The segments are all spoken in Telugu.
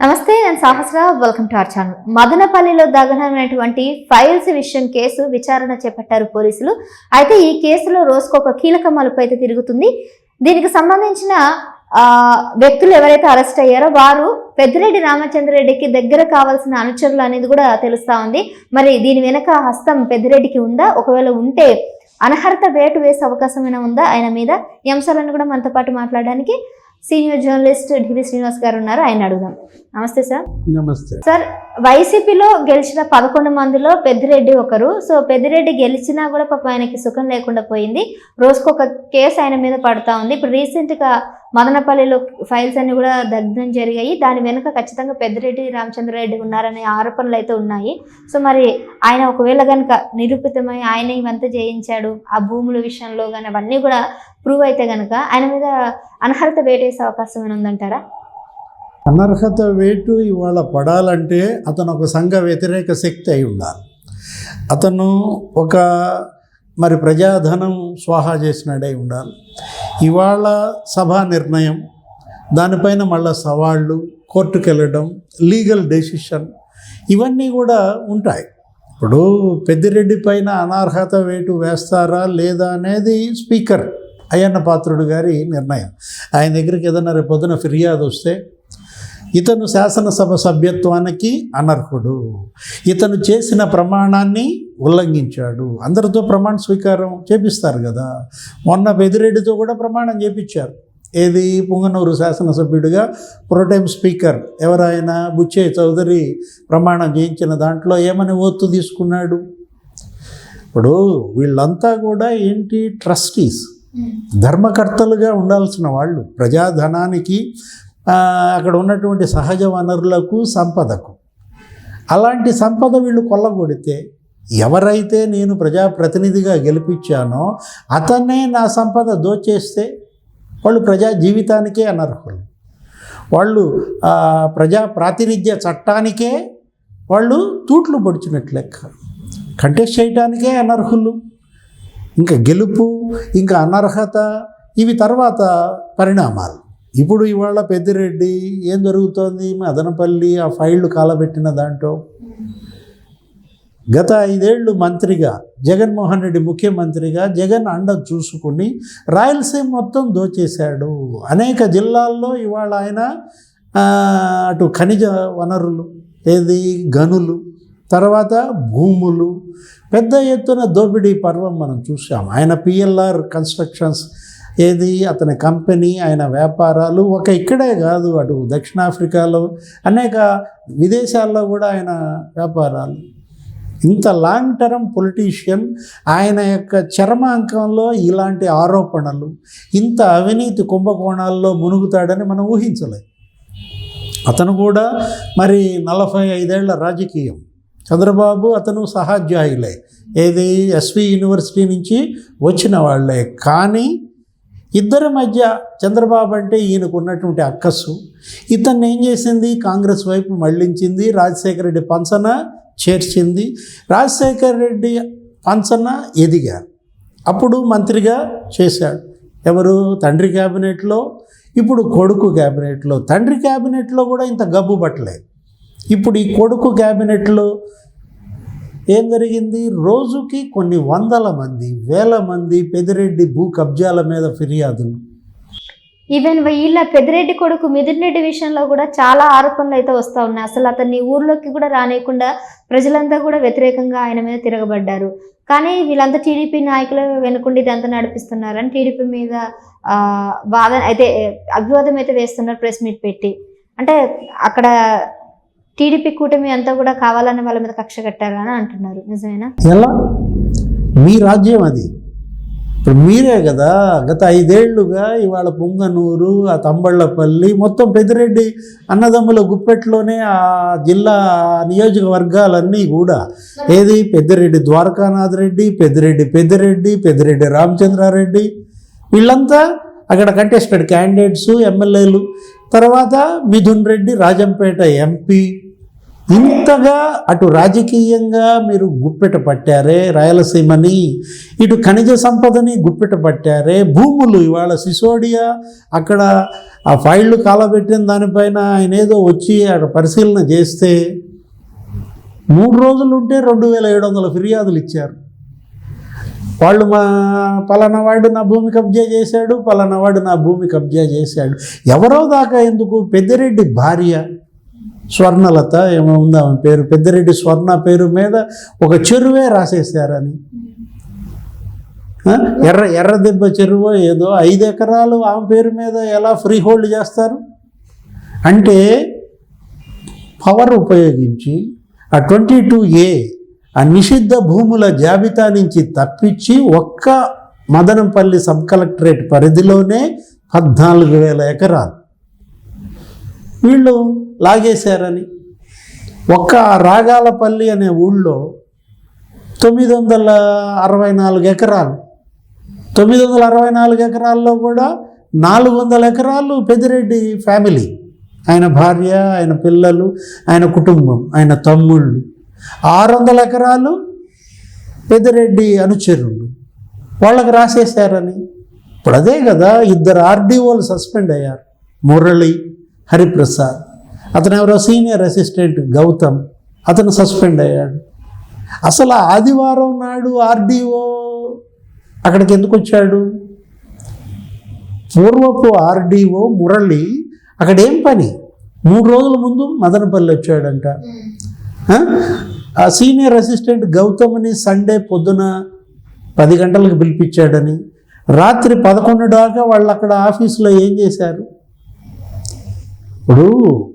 నమస్తే నేను Sahasra welcome to our channel మదనపల్లిలో దగనమైనటువంటి ఫైల్స్ విషయం కేసు విచారణ చేపట్టారు పోలీసులు. అయితే ఈ కేసులో రోజుకు ఒక కీలక మలుపు అయితే తిరుగుతుంది. దీనికి సంబంధించిన వ్యక్తులు ఎవరైతే అరెస్ట్ అయ్యారో వారు పెద్దిరెడ్డి రామచంద్రరెడ్డికి దగ్గర కావాల్సిన అనుచరులు అనేది కూడా తెలుస్తా ఉంది. మరి దీని వెనక హస్తం పెద్దిరెడ్డికి ఉందా? ఒకవేళ ఉంటే అనర్హత వేటు వేసే అవకాశం ఏమైనా ఉందా? ఆయన మీద ఈ అంశాలను కూడా మనతో పాటు మాట్లాడడానికి సీనియర్ జర్నలిస్ట్ డివి శ్రీనివాస్ గారు ఉన్నారు. ఆయన అడుగుదాం. నమస్తే సార్. నమస్తే. సార్ వైసీపీలో గెలిచిన పదకొండు మందిలో పెద్దిరెడ్డి ఒకరు. సో పెద్దిరెడ్డి గెలిచినా కూడా పాప ఆయనకి సుఖం లేకుండా పోయింది. రోజుకొక కేసు ఆయన మీద పడతా ఉంది. ఇప్పుడు రీసెంట్గా మదనపల్లిలో ఫైల్స్ అన్ని కూడా దగ్ధం జరిగాయి. దాని వెనుక ఖచ్చితంగా పెద్దిరెడ్డి రామచంద్రారెడ్డి ఉన్నారనే ఆరోపణలు అయితే ఉన్నాయి. సో మరి ఆయన ఒకవేళ కనుక నిరూపితమై ఆయన ఇవంతా చేయించాడు ఆ భూముల విషయంలో కానీ అవన్నీ కూడా ప్రూవ్ అయితే కనుక ఆయన మీద అనర్హత వేటేసే అవకాశం ఏమైనా ఉందంటారా? అనర్హత వేటు ఇవాళ పడాలంటే అతను ఒక సంఘ వ్యతిరేక శక్తి అయి ఉండాలి. అతను ఒక మరి ప్రజాధనం స్వాహా చేసినడై ఉండాలి. ఇవాళ సభా నిర్ణయం దానిపైన మళ్ళా సవాళ్ళు కోర్టుకు వెళ్ళడం లీగల్ డెసిషన్ ఇవన్నీ కూడా ఉంటాయి. ఇప్పుడు పెద్దిరెడ్డి పైన అనర్హత వేటు వేస్తారా లేదా అనేది స్పీకర్ అయ్యన్న పాత్రుడు గారి నిర్ణయం. ఆయన దగ్గరికి ఏదైనా రేపు పొద్దున ఫిర్యాదు వస్తే ఇతను శాసనసభ సభ్యత్వానికి అనర్హుడు. ఇతను చేసిన ప్రమాణాన్ని ఉల్లంఘించాడు. అందరితో ప్రమాణ స్వీకారం చేపిస్తారు కదా. మొన్న పెదిరెడ్డితో కూడా ప్రమాణం చేపించారు ఏది? పుంగనూరు శాసనసభ్యుడిగా ప్రోటైమ్ స్పీకర్ ఎవరైనా బుచ్చే చౌదరి ప్రమాణం చేయించిన దాంట్లో ఏమని ఓత్తు తీసుకున్నాడు? ఇప్పుడు వీళ్ళంతా కూడా ఏంటి? ట్రస్టీస్. ధర్మకర్తలుగా ఉండాల్సిన వాళ్ళు. ప్రజాధనానికి అక్కడ ఉన్నటువంటి సహజ వనరులకు సంపదకు. అలాంటి సంపద వీళ్ళు కొల్లగొడితే ఎవరైతే నేను ప్రజాప్రతినిధిగా గెలిపించానో అతన్నే నా సంపద దోచేస్తే వాళ్ళు ప్రజా జీవితానికే అనర్హులు. వాళ్ళు ప్రజా ప్రాతినిధ్య చట్టానికే వాళ్ళు తూట్లు పొడిచినట్లు లెక్క. కంటెస్ట్ చేయటానికే అనర్హులు. ఇంకా గెలుపు ఇంకా అనర్హత ఇవి తర్వాత పరిణామాలు. ఇప్పుడు ఇవాళ పెద్దిరెడ్డి ఏం జరుగుతోంది? మదనపల్లి ఆ ఫైళ్ళు కాలబెట్టిన దాంట్లో. గత ఐదేళ్ళు మంత్రిగా జగన్మోహన్ రెడ్డి ముఖ్యమంత్రిగా జగన్ అండ చూసుకుని రాయలసీమ మొత్తం దోచేశాడు. అనేక జిల్లాల్లో ఇవాళ ఆయన అటు ఖనిజ వనరులు ఏది? గనులు తర్వాత భూములు. పెద్ద ఎత్తున దోపిడీ పర్వం మనం చూసాం ఆయన పిఎల్ఆర్ కన్స్ట్రక్షన్స్ ఏది? అతని కంపెనీ ఆయన వ్యాపారాలు ఒక ఇక్కడే కాదు అటు దక్షిణాఫ్రికాలో అనేక విదేశాల్లో కూడా ఆయన వ్యాపారాలు. ఇంత లాంగ్ టర్మ్ పొలిటీషియన్ ఆయన యొక్క చర్మాంకంలో ఇలాంటి ఆరోపణలు ఇంత అవినీతి కుంభకోణాల్లో మునుగుతాడని మనం ఊహించలేదు అతను కూడా మరి నలభై ఐదేళ్ళ రాజకీయం. చంద్రబాబు అతను సహాధ్యాయులే ఏది? ఎస్వి యూనివర్సిటీ నుంచి వచ్చిన వాళ్ళే. కానీ ఇద్దరి మధ్య చంద్రబాబు అంటే ఈయనకు ఉన్నటువంటి అక్కస్సు ఇతన్ని ఏం చేసింది? కాంగ్రెస్ వైపు మళ్ళించింది రాజశేఖర రెడ్డి పంచన చేర్చింది. రాజశేఖర రెడ్డి పంచన ఎదిగారు అప్పుడు మంత్రిగా చేశాడు. ఎవరు? తండ్రి క్యాబినెట్లో. ఇప్పుడు కొడుకు క్యాబినెట్లో. తండ్రి క్యాబినెట్లో కూడా ఇంత గబ్బు పట్టలేదు. ఇప్పుడు ఈ కొడుకు క్యాబినెట్లో ఏం జరిగింది? రోజుకి కొన్ని వందల మంది వేల మంది పెదిరెడ్డి భూ కబ్జాల మీద ఫిర్యాదులు. ఈవెన్ వీళ్ళ పెద్దిరెడ్డి కొడుకు మిథున్ విషయంలో కూడా చాలా ఆరోపణలు అయితే వస్తూ ఉన్నాయి. అసలు అతన్ని ఊర్లోకి కూడా రానియకుండా ప్రజలంతా కూడా వ్యతిరేకంగా ఆయన మీద తిరగబడ్డారు. కానీ వీళ్ళంతా టీడీపీ నాయకులు వెనుకుండి ఇదంతా నడిపిస్తున్నారని టీడీపీ మీద వాదన అయితే అభివాదం అయితే వేస్తున్నారు ప్రెస్ మీట్ పెట్టి. అంటే అక్కడ టీడీపీ కూటమి అంతా కూడా కావాలని వాళ్ళ మీద కక్ష కట్టారని అంటున్నారు. నిజమేనా? ఎలా? మీ రాజ్యం అది. ఇప్పుడు మీరే కదా గత ఐదేళ్ళుగా ఇవాళ పుంగనూరు ఆ తంబళ్ళపల్లి మొత్తం పెద్దిరెడ్డి అన్నదమ్ముల గుప్పెట్లోనే ఆ జిల్లా నియోజకవర్గాలన్నీ కూడా. ఏది? పెద్దిరెడ్డి ద్వారకానాథ్ రెడ్డి పెద్దిరెడ్డి పెద్దిరెడ్డి పెద్దిరెడ్డి రామచంద్రారెడ్డి. వీళ్ళంతా అక్కడ కంటెస్టెడ్ క్యాండిడేట్స్ ఎమ్మెల్యేలు. తర్వాత మిథున్ రెడ్డి రాజంపేట ఎంపీ ఇంతగా అటు రాజకీయంగా మీరు గుప్పెట పట్టారే రాయలసీమని ఇటు ఖనిజ సంపదని గుప్పెట పట్టారే భూములు ఇవాళ సిసోడియా అక్కడ ఆ ఫైళ్ళు కాలబెట్టిన దానిపైన ఆయన ఏదో వచ్చి అక్కడ పరిశీలన చేస్తే మూడు రోజులు ఉంటే రెండు వేల ఏడు వందల ఫిర్యాదులు ఇచ్చారు. వాళ్ళు మా పలానా వాడు నా భూమి కబ్జా చేశాడు పలానా వాడు నా భూమి కబ్జా చేశాడు. ఎవరో దాకా ఎందుకు? పెద్దిరెడ్డి భార్య స్వర్ణలత ఏమో ఉంది ఆమె పేరు? పెద్దిరెడ్డి స్వర్ణ పేరు మీద ఒక చెరువే రాసేసారని ఎర్ర ఎర్ర దెబ్బ చెరువు ఏదో ఐదు ఎకరాలు ఆమె పేరు మీద ఎలా ఫ్రీ హోల్డ్ చేస్తారు? అంటే పవర్ ఉపయోగించి ఆ ట్వంటీ టూ ఏ నిషిద్ధ భూముల జాబితా నుంచి తప్పించి ఒక్క మదనంపల్లి సబ్ కలెక్టరేట్ పరిధిలోనే పద్నాలుగు వేల ఎకరాలు. వీళ్ళు లాగేశారని. ఒక్క రాగాలపల్లి అనే ఊళ్ళో తొమ్మిది వందల అరవై నాలుగు ఎకరాలు. తొమ్మిది వందల అరవై నాలుగు ఎకరాల్లో కూడా నాలుగు వందల ఎకరాలు పెద్దిరెడ్డి ఫ్యామిలీ. ఆయన భార్య ఆయన పిల్లలు ఆయన కుటుంబం ఆయన తమ్ముళ్ళు. ఆరు వందల ఎకరాలు పెద్దిరెడ్డి అనుచరులు. వాళ్ళకి రాసేశారని. ఇప్పుడు అదే కదా ఇద్దరు ఆర్డీఓలు సస్పెండ్ అయ్యారు. మురళి హరిప్రసాద్. అతను ఎవరో సీనియర్ అసిస్టెంట్ గౌతమ్. అతను సస్పెండ్ అయ్యాడు. అసలు ఆదివారం నాడు ఆర్డీఓ అక్కడికి ఎందుకు వచ్చాడు? పూర్వపు ఆర్డీఓ మురళి అక్కడ ఏం పని? మూడు రోజుల ముందు మదనపల్లి వచ్చాడంట. ఆ? సీనియర్ అసిస్టెంట్ గౌతమ్ని సండే పొద్దున పది గంటలకు పిలిపించాడని రాత్రి పదకొండు దాకా వాళ్ళు అక్కడ ఆఫీసులో ఏం చేశారు? ఇప్పుడు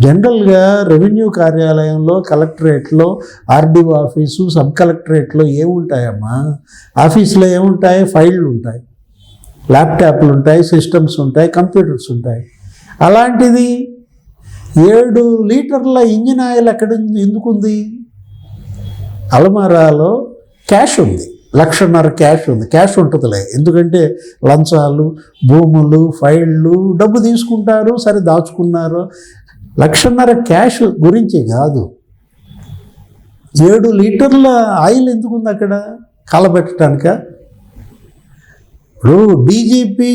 జనరల్గా రెవెన్యూ కార్యాలయంలో కలెక్టరేట్లో ఆర్డీఓ ఆఫీసు సబ్ కలెక్టరేట్లో ఏముంటాయమ్మా? ఆఫీసులో ఏముంటాయి? ఫైళ్ళు ఉంటాయి. ల్యాప్టాప్లు ఉంటాయి సిస్టమ్స్ ఉంటాయి కంప్యూటర్స్ ఉంటాయి. అలాంటిది ఏడు లీటర్ల ఇంజిన్ ఆయిల్ ఎక్కడ ఎందుకుంది? అల్మారాలో క్యాష్ ఉంది. లక్షన్నర క్యాష్ ఉంది. క్యాష్ ఉంటుందిలే. ఎందుకంటే లంచాలు భూములు ఫైళ్ళు డబ్బు తీసుకుంటారు సరే దాచుకున్నారు. లక్షన్నర క్యాష్ గురించి కాదు. ఏడు లీటర్ల ఆయిల్ ఎందుకుంది అక్కడ? కాలబెట్టడానిక? ఇప్పుడు డీజీపీ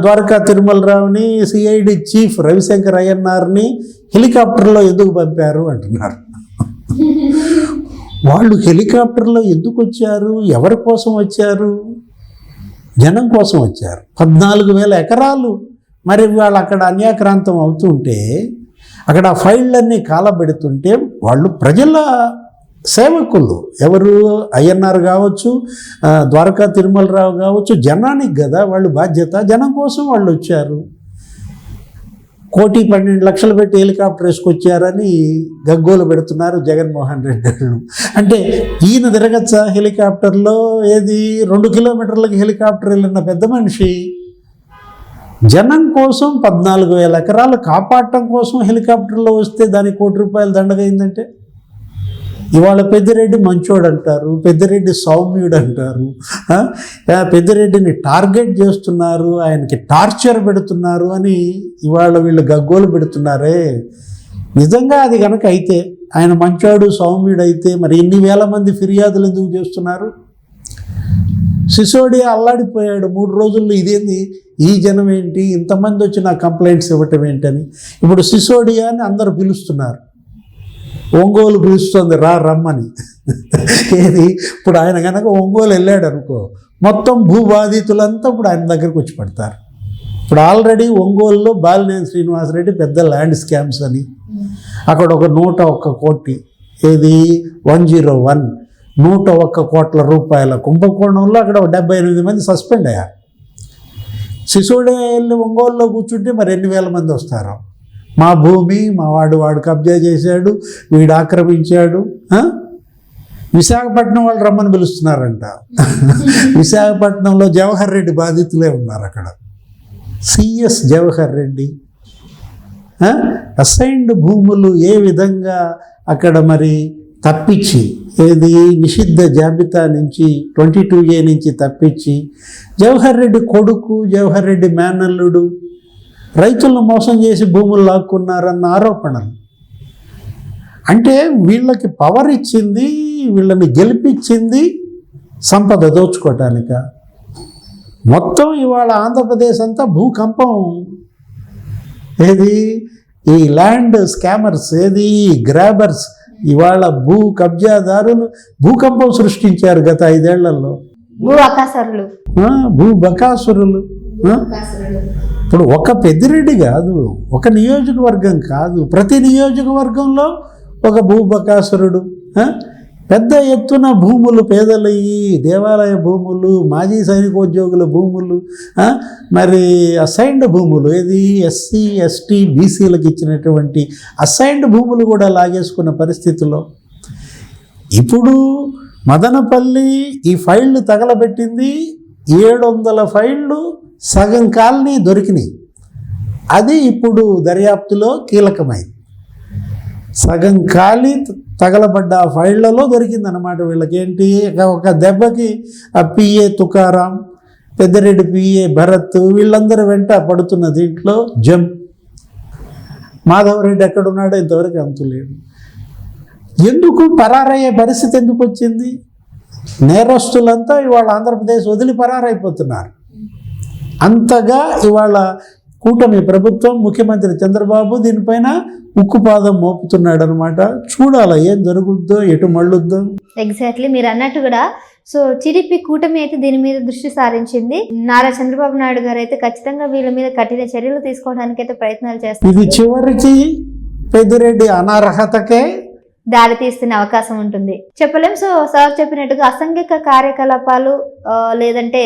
ద్వారకా తిరుమలరావుని సిఐడి చీఫ్ రవిశంకర్ అయ్యన్నార్ని హెలికాప్టర్లో ఎందుకు పంపారు అంటున్నారు. వాళ్ళు హెలికాప్టర్లో ఎందుకు వచ్చారు? ఎవరి కోసం వచ్చారు? జనం కోసం వచ్చారు. పద్నాలుగు వేల ఎకరాలు. మరి వాళ్ళు అక్కడ అన్యాక్రాంతం అవుతుంటే అక్కడ ఆ ఫైళ్ళన్నీ కాలబెడుతుంటే వాళ్ళు ప్రజల సేవకులు. ఎవరు? అయ్యన్నారు కావచ్చు ద్వారకా తిరుమలరావు కావచ్చు జనానికి కదా వాళ్ళు బాధ్యత. జనం కోసం వాళ్ళు వచ్చారు. కోటి పన్నెండు లక్షలు పెట్టి హెలికాప్టర్ వేసుకొచ్చారని గగ్గోలు పెడుతున్నారు జగన్మోహన్ రెడ్డి గారు. అంటే ఈయన తిరగచ్చా హెలికాప్టర్లో? ఏది? రెండు కిలోమీటర్లకి హెలికాప్టర్ వెళ్ళిన పెద్ద మనిషి. జనం కోసం పద్నాలుగు వేల ఎకరాలు కాపాడటం కోసం హెలికాప్టర్లో వస్తే దానికి కోటి రూపాయలు దండగైందంటే? ఇవాళ పెద్దిరెడ్డి మంచోడు అంటారు పెద్దిరెడ్డి సౌమ్యుడు అంటారు పెద్దిరెడ్డిని టార్గెట్ చేస్తున్నారు ఆయనకి టార్చర్ పెడుతున్నారు అని ఇవాళ వీళ్ళు గగ్గోలు పెడుతున్నారే. నిజంగా అది కనుక అయితే ఆయన మంచోడు సౌమ్యుడు అయితే మరి ఎన్ని వేల మంది ఫిర్యాదులు ఎందుకు చేస్తున్నారు? సిసోడియా అల్లాడిపోయాడు మూడు రోజుల్లో ఇదేంది? ఈ జనం ఏంటి? ఇంతమంది వచ్చి నా కంప్లైంట్స్ ఇవ్వటం ఏంటని. ఇప్పుడు సిసోడియా అని అందరు పిలుస్తున్నారు. ఒంగోలు పిలుస్తుంది రా రమ్మని. ఏది? ఇప్పుడు ఆయన కనుక ఒంగోలు వెళ్ళాడు అనుకో మొత్తం భూబాధితులంతా ఇప్పుడు ఆయన దగ్గరికి వచ్చి పడతారు. ఇప్పుడు ఆల్రెడీ ఒంగోలులో బాలినేని శ్రీనివాసరెడ్డి పెద్ద ల్యాండ్ స్కామ్స్ అని. అక్కడ ఒక నూట ఒక్క కోటి ఏది? One zero one. నూట ఒక్క కోట్ల రూపాయల కుంభకోణంలో అక్కడ ఒక డెబ్బై ఎనిమిది మంది సస్పెండ్ అయ్యారు. శిశువుడే వెళ్ళి ఒంగోలులో కూర్చుంటే మరి ఎన్ని వేల మంది వస్తారు? మా భూమి మా వాడు వాడు కబ్జా చేశాడు వీడు ఆక్రమించాడు? విశాఖపట్నం వాళ్ళు రమ్మని పిలుస్తున్నారంట. విశాఖపట్నంలో జవహర్ రెడ్డి బాధితులే ఉన్నారు అక్కడ. సిఎస్ జవహర్ రెడ్డి. అసైన్డ్ భూములు ఏ విధంగా అక్కడ మరి తప్పించి ఏది నిషిద్ధ జాబితా నుంచి ట్వంటీ టూ ఏ నుంచి తప్పించి జవహర్ రెడ్డి కొడుకు జవహర్ రెడ్డి మేనల్లుడు రైతులను మోసం చేసి భూములు లాక్కున్నారన్న ఆరోపణలు. అంటే వీళ్ళకి పవర్ ఇచ్చింది వీళ్ళని గెలిపించింది సంపద దోచుకోవటానిక మొత్తం ఇవాళ ఆంధ్రప్రదేశ్ అంతా భూకంపం. ఏది? ఈ ల్యాండ్ స్కామర్స్ ఏది? గ్రాబర్స్ ఇవాళ భూ కబ్జాదారులు భూకంపం సృష్టించారు గత ఐదేళ్ళలో. భూ ఆకాశరులు ఆ, భూ బకాసురులు? ఇప్పుడు ఒక పెద్దిరెడ్డి కాదు ఒక నియోజకవర్గం కాదు. ప్రతి నియోజకవర్గంలో ఒక భూబకాసురుడు పెద్ద ఎత్తున భూములు పేదలయ్యి దేవాలయ భూములు మాజీ సైనికోద్యోగుల భూములు మరి అసైన్డ్ భూములు ఏది? ఎస్సీ ఎస్టీ బీసీలకు ఇచ్చినటువంటి అసైన్డ్ భూములు కూడా లాగేసుకున్న పరిస్థితిలో ఇప్పుడు మదనపల్లి ఈ ఫైళ్ళు తగలబెట్టింది ఏడు వందల ఫైళ్ళు సగం కాలనీ దొరికినాయి. అది ఇప్పుడు దర్యాప్తులో కీలకమైంది. సగం ఖాళీ తగలబడ్డ ఫైళ్ళలో ఫైళ్ళలో దొరికిందన్నమాట వీళ్ళకి ఏంటి ఒక దెబ్బకి ఆ పిఏ తుకారాం పెద్దరెడ్డి పిఏ భరత్ వీళ్ళందరూ వెంట పడుతున్న దీంట్లో జం. మాధవరెడ్డి ఎక్కడున్నాడో ఇంతవరకు అంతులేడు ఎందుకు పరారయ్యే పరిస్థితి ఎందుకు వచ్చింది? నేరస్తులంతా ఇవాళ ఆంధ్రప్రదేశ్ వదిలి పరారైపోతున్నారు. అంతగా ఇవాళ కూటమి ప్రభుత్వం ముఖ్యమంత్రి చంద్రబాబు దీనిపైన ఉక్కుపాదం మోపుతున్నాడు అనమాట చూడాలి ఏం జరుగుద్దో ఎటు మళ్ళుద్దో? ఎగ్జాక్ట్లీ మీరు అన్నట్టు కూడా సో టీడీపీ కూటమి అయితే దీని మీద దృష్టి సారించింది. నారా చంద్రబాబు నాయుడు గారు అయితే ఖచ్చితంగా వీళ్ళ మీద కఠిన చర్యలు తీసుకోవడానికి అయితే ప్రయత్నాలు చేస్తారు ఇది చివరికి పెద్దిరెడ్డి అనర్హతకే దారి తీస్తున్న అవకాశం ఉంటుంది. చెప్పలేం. సో సార్ చెప్పినట్టుగా అసంఘిక కార్యకలాపాలు లేదంటే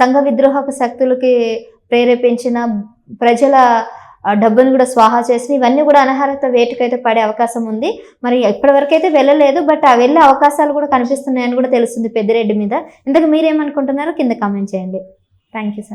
సంఘ విద్రోహక శక్తులకి ప్రేరేపించిన ప్రజల డబ్బును కూడా స్వాహా చేసి ఇవన్నీ కూడా అనర్హత వేటుకైతే పడే అవకాశం ఉంది. మరి ఇప్పటివరకు అయితే వెళ్ళలేదు బట్ ఆ వెళ్ళే అవకాశాలు కూడా కనిపిస్తున్నాయని కూడా తెలుస్తుంది పెద్దిరెడ్డి మీద. ఇంతకు మీరేమనుకుంటున్నారో కింద కామెంట్ చేయండి. Thank you sir.